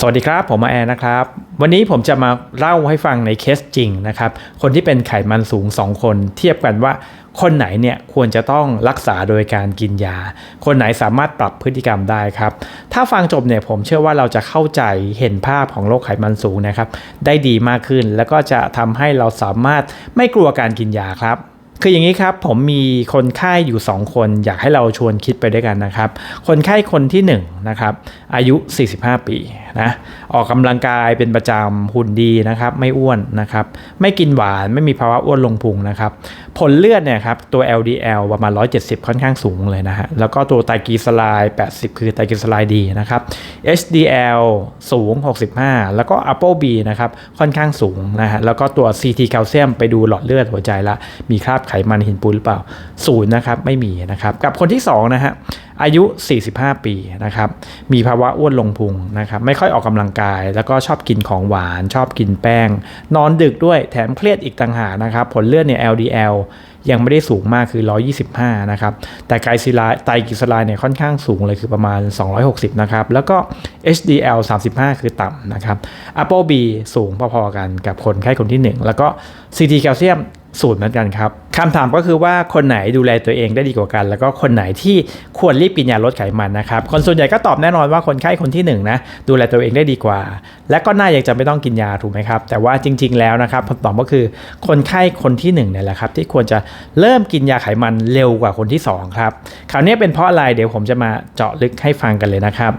สวัสดีครับ ผมมาแอนนะครับ วันนี้ผมจะมาเล่าให้ฟังในเคสจริงนะครับ คนที่เป็นไขมันสูง 2 คน เทียบกันว่าคนไหนเนี่ยควรจะต้องรักษาโดยการกินยา คนไหนสามารถปรับพฤติกรรมได้ครับ ถ้าฟังจบเนี่ยผมเชื่อว่าเราจะเข้าใจเห็นภาพของโรคไขมันสูงนะครับ ได้ดีมากขึ้นแล้วก็จะทำให้เราสามารถไม่กลัวการกินยาครับ คืออย่างนี้ครับผมมีคนไข้อยู่ 2 คน อยากให้เราชวนคิดไปด้วยกันนะครับ คนไข้คนที่1นะครับอายุ 45 ปีนะออกกำลังกายเป็นประจำหุ่นดีนะครับ ไม่อ้วนนะครับ ไม่กินหวานไม่มีภาวะอ้วนลงพุงนะครับ ผลเลือดเนี่ยครับตัว LDL ประมาณ 170 ค่อนข้างสูงเลยนะฮะแล้วก็ตัวไตรกลีเซอไรด์80 คือไตรกลีเซอไรด์ดีนะครับ HDL สูง 65 แล้วก็ ApoB นะครับค่อนข้างสูงนะฮะแล้วก็ตัว CT แคลเซียมไปดูหลอดเลือดหัวใจละมีคราบไขมันหินปูนหรือเปล่าศูนย์นะครับไม่มีนะครับ กับคนที่2นะฮะอายุ 45 ปีนะครับมีภาวะอ้วนลงพุงนะครับไม่ค่อยออกกำลังกาย แล้วก็ชอบกินของหวาน ชอบกินแป้ง นอนดึกด้วยแถมเครียดอีกต่างหากนะครับผลเลือดเนี่ย LDL ยังไม่ได้สูงมากคือ 125 นะครับ แต่ไกลซิลาไตรกลีเซอไรด์เนี่ยค่อนข้างสูงเลยคือประมาณ 260 นะครับ แล้วก็ HDL 35 คือต่ำนะครับ ApoB สูงพอๆกันกับคนไข้คนที่ 1 แล้วก็ CT แคลเซียมสูตรเหมือนกันครับ คำถามก็คือว่าคนไหนดูแลตัวเองได้ดีกว่ากัน แล้วก็คนไหนที่ควรรีบกินยาลดไขมันนะครับคนส่วนใหญ่ก็ตอบแน่นอนว่าคนไข้คนที่1นงนะดูแลตัวเองได้ดีกว่า และก็น่าอยากจะไม่ต้องกินยาถูกไหมครับ แต่ว่าจริง ๆแล้วนะครับคำตอบก็คือคนไข้คนที่1เนี่ยแหละครับที่ควรจะเริ่มกินยาไขมันเร็วกว่าคนที่2ครับคราวนี้เป็นเพราะอะไรเดี๋ยวผมจะมาเจาะลึกให้ฟังกันเลยนะครับ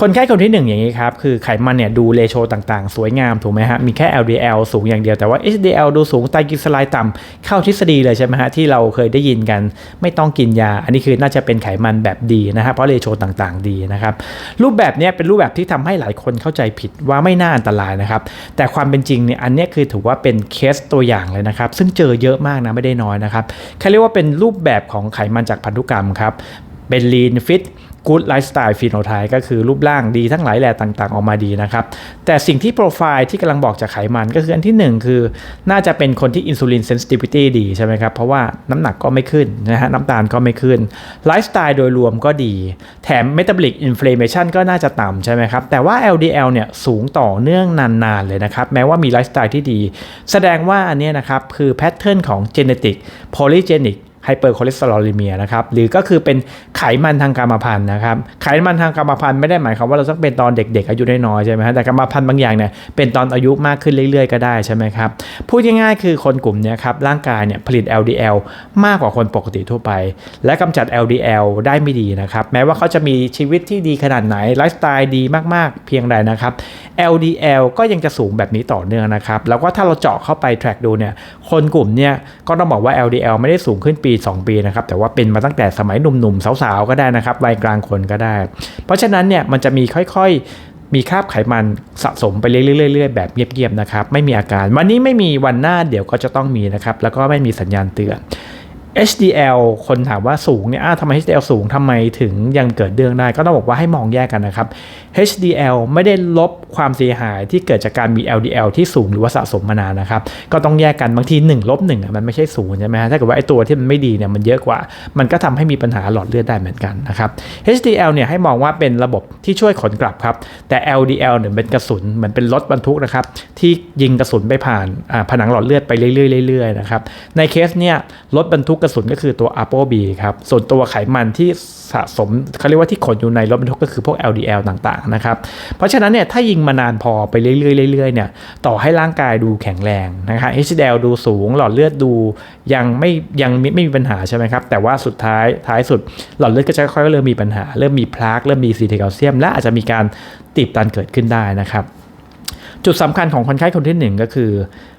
คนไข้คนที่ 1 อย่างนี้ครับคือไขมันเนี่ยดูเลโชต่างๆ สวยงามถูกไหมฮะมีแค่ LDL สูงอย่างเดียวแต่ว่า HDL ดูสูงไตรกลีเซอไรด์ต่ำเข้าทฤษฎีเลยใช่ช่ไหมฮะที่เราเคยได้ยินกัน ไม่ต้องกินยา อันนี้คือน่าจะเป็นไขมันแบบดีนะฮะเพราะเลโชต่างๆ ดีนะครับรูปแบบนี้เป็นรูปแบบที่ทำให้หลายคนเข้าใจผิดว่าไม่น่าอันตรายนะครับ แต่ความเป็นจริงเนี่ยอันนี้คือถือว่าเป็นเคสตัวอย่างเลยนะครับ ซึ่งเจอเยอะมากนะไม่ได้น้อยนะครับเขาเรียกว่าเป็นรูปแบบของไขมันจากพันธุกรรมครับเป็น lean fit กู๊ดไลฟ์สไตล์ฟีโนไทป์ก็คือรูปร่างดีทั้งหลายแหล่ต่างๆ ออกมาดีนะครับ แต่สิ่งที่โปรไฟล์ที่กำลังบอกจากไขมันก็คืออันที่ 1 คือ น่าจะเป็นคนที่อินซูลินเซนซิทิวิตี้ดีใช่ไหมครับ เพราะว่าน้ำหนักก็ไม่ขึ้นนะฮะน้ำตาลก็ไม่ขึ้นไลฟ์สไตล์โดยรวมก็ดี แถมเมตาบอลิกอินฟล m a ชันก็น่าจะต่ำใช่ไหมครับ แต่ว่า LDL เนี่ยสูงต่อเนื่องนานๆเลยนะครับ แม้ว่ามีไลฟ์สไตล์ที่ดี แสดงว่าอันนี้นะครับคือแพทเทิร์นของ genetic polygenic ไฮเปอร์คอเลสเตอรอลิเมียนะครับหรือก็คือเป็นไขมันทางกรรมพันธุ์นะครับไขมันทางกรรมพันธุ์ไม่ได้หมายความว่าเราต้องเป็นตอนเด็ก ๆ อายุน้อยๆใช่ไหมฮะแต่กรรมพันธุ์บางอย่างเนี่ยเป็นตอนอายุมากขึ้นเรื่อย ๆ ก็ได้ใช่ไหมครับพูดง่ายๆคือคนกลุ่มนี้ครับร่างกายเนี่ยผลิต LDL มากกว่าคนปกติทั่วไป และกำจัด LDL ได้ไม่ดีนะครับแม้ว่าเขาจะมีชีวิตที่ดีขนาดไหนไลฟ์สไตล์ดีมากๆ เพียงใดนะครับ LDL ก็ยังจะสูงแบบนี้ต่อเนื่องนะครับแล้วก็ถ้าเราเจาะเข้าไป track ดูเนี่ยคนกลุ่มเนี่ยก็ต้องบอกว่า LDL ไม่ได้สูงขึ้นปี2 ปีนะครับแต่ว่าเป็นมาตั้งแต่สมัยหนุ่มๆสาวๆก็ได้นะครับวัยกลางคนก็ได้ เพราะฉะนั้นเนี่ยมันจะมีค่อยๆมีคราบไขมันสะสมไปเรื่อยๆแบบเงียบๆนะครับไม่มีอาการ วันนี้ไม่มีวันหน้าเดี๋ยวก็จะต้องมีนะครับแล้วก็ไม่มีสัญญาณเตือน HDL คนถามว่าสูงเนี่ยทำไม HDL สูงทำไมถึงยังเกิดเรื่องได้ ก็ต้องบอกว่าให้มองแยกกันนะครับ HDL ไม่ได้ลบความเสียหายที่เกิดจากการมี LDL ที่สูงหรือว่าสะสมมานานนะครับ ก็ต้องแยกกันบางที1ลบ1มันไม่ใช่ศูนย์ใช่ไหมฮะถ้าเกิดว่าไอ้ตัวที่มันไม่ดีเนี่ยมันเยอะกว่า มันก็ทำให้มีปัญหาหลอดเลือดได้เหมือนกันนะครับ HDL เนี่ยให้มองว่าเป็นระบบที่ช่วยขนกลับครับ แต่ LDL เนี่ยเป็นกระสุนเหมือนเป็นรถบรรทุกนะครับที่ยิงกระสุนไปผ่านผนังหลอดเลือดไปเรื่อยๆๆนะครับในเคสเนี่ยรถบรรทุกกระสุนก็คือตัว ApoB ครับ ส่วนตัวไขมันที่สะสมเขาเรียกว่าที่ขนอยู่ในรถบรรทุกก็คือพวก LDL ต่างๆนะครับ เพราะฉะนั้นเนี่ยถ้ายิงมานานพอไปเรื่อยๆเรื่อยๆเนี่ยต่อให้ร่างกายดูแข็งแรงนะครับ HDL ดูสูง หลอดเลือดดูยังไม่ยังไม่ไม่มีปัญหาใช่ไหมครับ แต่ว่าสุดท้ายท้ายสุดหลอดเลือดก็จะค่อยๆเริ่มมีปัญหา เริ่มมีพลากเริ่มมีซีเทแคลเซียม และอาจจะมีการตีบตันเกิดขึ้นได้นะครับจุดสำคัญของคนไข้คนที่หนึ่งก็คือ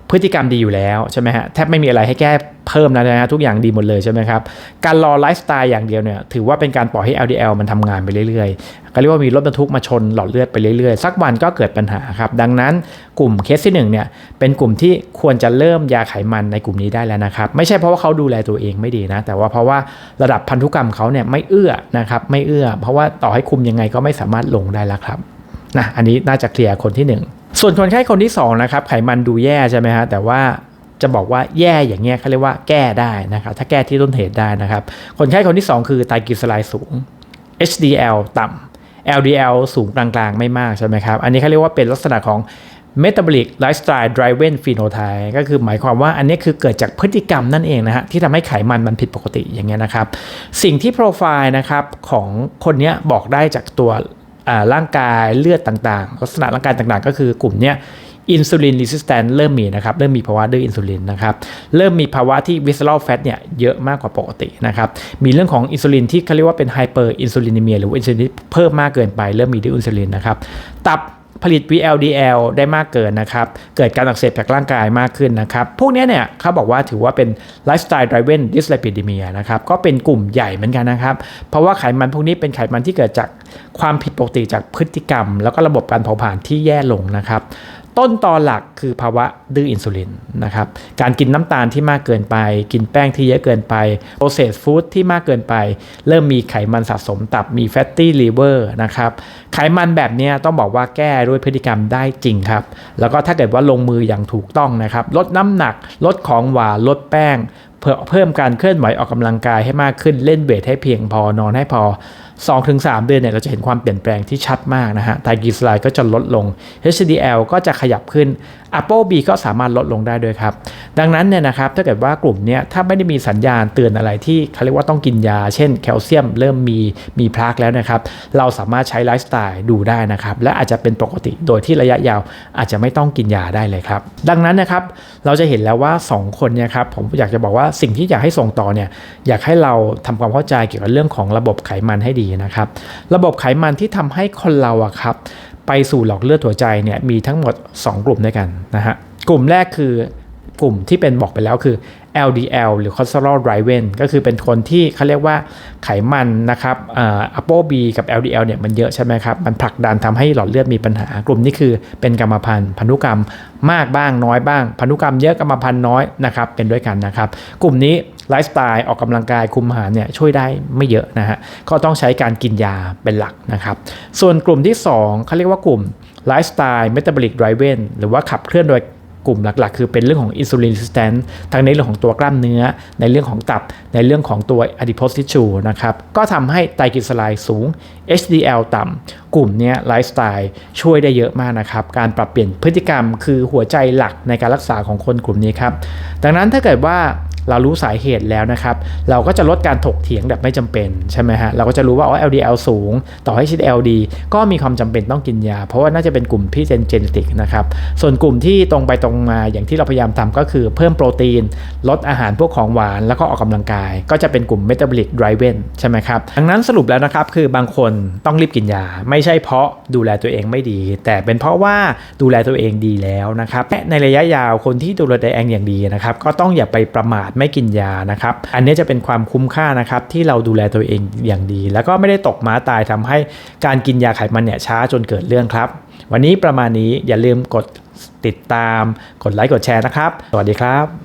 พฤติกรรมดีอยู่แล้วใช่ไหมฮะแทบไม่มีอะไรให้แก้เพิ่มแล้วนะฮะทุกอย่างดีหมดเลยใช่ไหมครับการรอไลฟ์สไตล์อย่างเดียวเนี่ยถือว่าเป็นการปล่อยให้ LDL มันทำงานไปเรื่อยๆก็เรียกว่ามีรถบรรทุกมาชนหลอดเลือดไปเรื่อยๆ สักวันก็เกิดปัญหาครับ ดังนั้นกลุ่มเคสที่1เนี่ยเป็นกลุ่มที่ควรจะเริ่มยาไขมันในกลุ่มนี้ได้แล้วนะครับ ไม่ใช่เพราะว่าเขาดูแลตัวเองไม่ดีนะ แต่ว่าเพราะว่าระดับพันธุกรรมเขาเนี่ยไม่เอื้อนะครับไม่เอื้อ เพราะว่าต่อให้คุมยังไงก็ไม่สามารถลงได้แล้วครับนะอันนี้น่าจะเคลียร์คนที่ 1 ส่วนคนไข้คนที่2นะครับไขมันดูแย่ใช่ไหมฮะแต่ว่าจะบอกว่าแย่อย่างเงี้ยเขาเรียกว่าแก้ได้นะครับถ้าแก้ที่ต้นเหตุได้นะครับ คนไข้คนที่ 2 คือไตรกลีเซอไรด์สูง HDL ต่ำ LDL สูงกลางๆ ไม่มากใช่ไหมครับ อันนี้เขาเรียกว่าเป็นลักษณะของ metabolic lifestyle driven phenotype ก็คือหมายความว่าอันนี้คือเกิดจากพฤติกรรมนั่นเองนะฮะที่ทำให้ไขมันมันผิดปกติอย่างเงี้ยนะครับ สิ่งที่โปรไฟล์นะครับของคนเนี้ยบอกได้จากตัว ร่างกายเลือดต่างๆ ลักษณะร่างกายต่างๆ ก็คือกลุ่มเนี้ยอินซูลินรีสิสแตนเริ่มมีนะครับ เริ่มมีภาวะดื้ออินซูลินนะครับ เริ่มมีภาวะที่วิส e ล a l แฟตเนี่ยเยอะมากกว่าปกตินะครับ มีเรื่องของอินซูลินที่เขาเรียกว่าเป็นไฮเปอร์อินซูลินเมียหรือว่าอินซูลินเพิ่มมากเกินไป เริ่มมีดื้ออินซูลินนะครับ ตับผลิต VLDL ได้มากเกินนะครับ เกิดการอักเสบจากร่างกายมากขึ้นนะครับ พวกนี้เนี่ยเขาบอกว่าถือว่าเป็น lifestyle driven dyslipidemia นะครับ ก็เป็นกลุ่มใหญ่เหมือนกันนะครับ เพราะว่าไขมันพวกนี้เป็นไขมันที่เกิดจาก ความผิดปกติจากพฤติกรรม แล้วก็ระบบการเผาผลาญที่แย่ลงนะครับ ต้นตอหลักคือภาวะดื้ออินซูลินนะครับการกินน้ำตาลที่มากเกินไป กินแป้งที่เยอะเกินไป processed food ที่มากเกินไป เริ่มมีไขมันสะสมตับมี fatty liver นะครับไขมันแบบนี้ต้องบอกว่าแก้ด้วยพฤติกรรมได้จริงครับ แล้วก็ถ้าเกิดว่าลงมืออย่างถูกต้องนะครับลดน้ำหนักลดของหวานลดแป้งเพื่อเพิ่มการเคลื่อนไหวออกกำลังกายให้มากขึ้นเล่นเวทให้เพียงพอนอนให้พอ 2-3 เดือนเนี่ยเราจะเห็นความเปลี่ยนแปลงที่ชัดมากนะฮะไทรกลีเซอไรด์ก็จะลดลง HDL ก็จะขยับขึ้น ApoB ก็สามารถลดลงได้ด้วยครับ ดังนั้นเนี่ยนะครับถ้าเกิดว่ากลุ่มนี้ถ้าไม่ได้มีสัญญาณเตือนอะไรที่เขาเรียกว่าต้องกินยา เช่นแคลเซียมเริ่มมีมีพลากแล้วนะครับ เราสามารถใช้ไลฟ์สไตล์ดูได้นะครับ และอาจจะเป็นปกติโดยที่ระยะยาวอาจจะไม่ต้องกินยาได้เลยครับ ดังนั้นนะครับเราจะเห็นแล้วว่า 2 คนเนี่ยครับผมอยากจะบอกว่าสิ่งที่อยากให้ส่งต่อเนี่ยอยากให้เราทำความเข้าใจเกี่ยวกับเรื่องของระบบไขมันให้ดีนะครับ ระบบไขมันที่ทำให้คนเราอะครับ ไปสู่หลอดเลือดหัวใจเนี่ยมีทั้งหมด 2 กลุ่มด้วยกันนะฮะ กลุ่มแรกคือ กลุ่มที่เป็นบอกไปแล้วคือ LDL หรือ cholesterol driven ก็คือเป็นคนที่เขาเรียกว่าไขมันนะครับอ่า ApoB กับ LDL เนี่ยมันเยอะใช่ไหมครับ มันผลักดันทำให้หลอดเลือดมีปัญหากลุ่มนี้คือเป็นกรรมพันธุ์พันธุกรรมมากบ้างน้อยบ้าง พันธุกรรมเยอะกรรมพันธุ์น้อยนะครับเป็นด้วยกันนะครับ กลุ่มนี้ไลฟ์สไตล์ออกกำลังกายคุมอาหารเนี่ยช่วยได้ไม่เยอะนะฮะก็ต้องใช้การกินยาเป็นหลักนะครับ ส่วนกลุ่มที่ 2เขาเรียกว่ากลุ่มไลฟ์สไตล์เมตาบอลิกไดรเวนหรือว่าขับเคลื่อนโดย กลุ่มหลักๆ คือเป็นเรื่องของอินซูลินสแตนทั้งในเรื่องของตัวกล้ามเนื้อ ในเรื่องของตับ ในเรื่องของตัวอะดิโพสติชูนะครับ ก็ทำให้ไตรกลีเซอไรด์สูง HDL ต่ำกลุ่มนี้ไลฟ์สไตล์ช่วยได้เยอะมากนะครับ การปรับเปลี่ยนพฤติกรรมคือหัวใจหลักในการรักษาของคนกลุ่มนี้ครับ ดังนั้นถ้าเกิดว่า เรารู้สาเหตุแล้วนะครับ เราก็จะลดการถกเถียงแบบไม่จำเป็นใช่ไหมฮะ เราก็จะรู้ว่าอ๋อ LDL สูง ต่อให้ HDL ดีก็มีความจำเป็นต้องกินยา เพราะว่าน่าจะเป็นกลุ่มที่เป็นเจนติกนะครับ ส่วนกลุ่มที่ตรงไปตรงมาอย่างที่เราพยายามทำก็คือเพิ่มโปรตีน ลดอาหารพวกของหวาน แล้วก็ออกกำลังกาย ก็จะเป็นกลุ่ม metabolic driven ใช่ไหมครับ ดังนั้นสรุปแล้วนะครับคือบางคนต้องรีบกินยา ไม่ใช่เพราะดูแลตัวเองไม่ดี แต่เป็นเพราะว่าดูแลตัวเองดีแล้วนะครับและในระยะยาวคนที่ดูแลตัวเองอย่างดีนะครับก็ต้องอย่าไปประมาทไม่กินยานะครับ อันนี้จะเป็นความคุ้มค่านะครับที่เราดูแลตัวเองอย่างดี แล้วก็ไม่ได้ตกม้าตายทำให้การกินยาไขมันเนี่ยช้าจนเกิดเรื่องครับ วันนี้ประมาณนี้อย่าลืมกดติดตาม กดไลค์กดแชร์นะครับ สวัสดีครับ